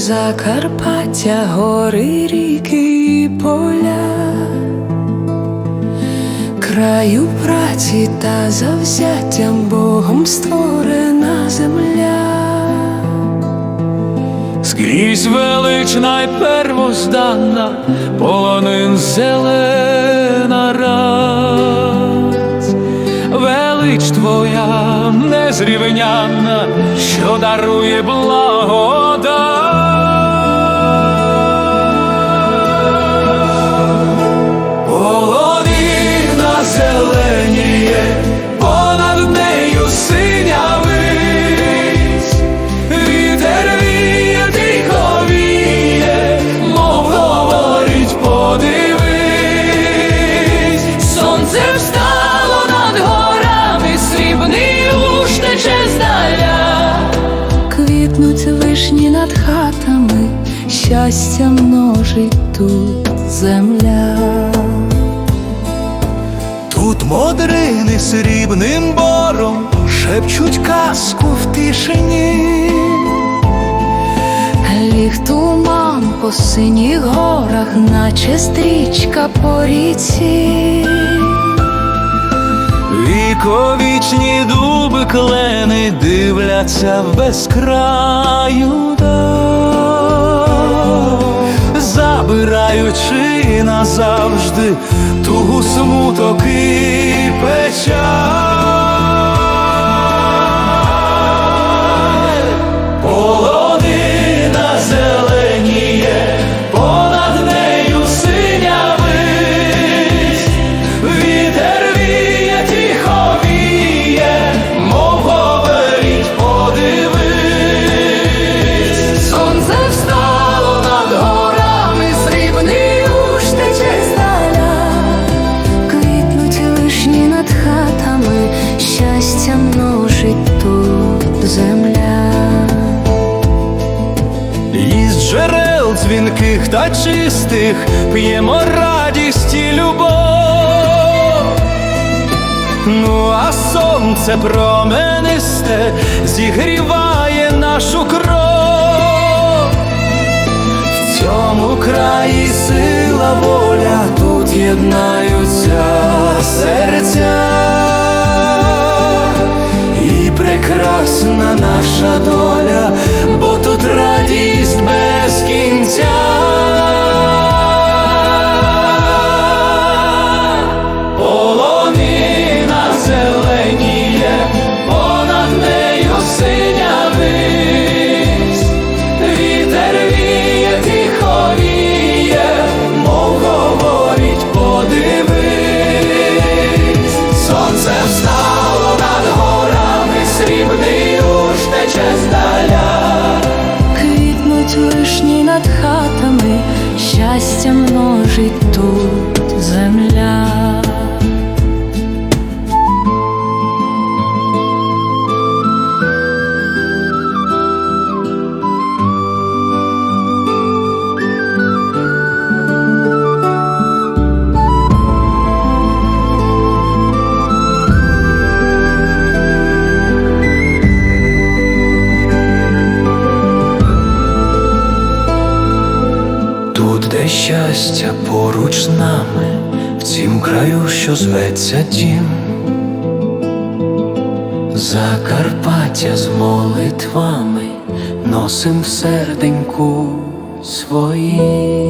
Закарпаття, гори, ріки і поля, краю праці та завзяттям Богом створена земля. Скрізь велична й первозданна, полонин зелена рать. Велич твоя незрівнянна, що дарує благодать. Щастя множить тут земля. Тут модрини срібним бором шепчуть казку в тишині. Ліг туман по синіх горах, наче стрічка по ріці. Віковічні дуби клени дивляться в безкраю забираючи назавжди тугу смуток і печаль. Дзвінких та чистих п'ємо радість і любов. Ну, а сонце променисте зігріває нашу кров. В цьому краї сила воля, тут єднаються серця. І прекрасна наша доля, щастя поруч з нами, в цім краю, що зветься дім. Закарпаття з молитвами носим в серденьку своїм.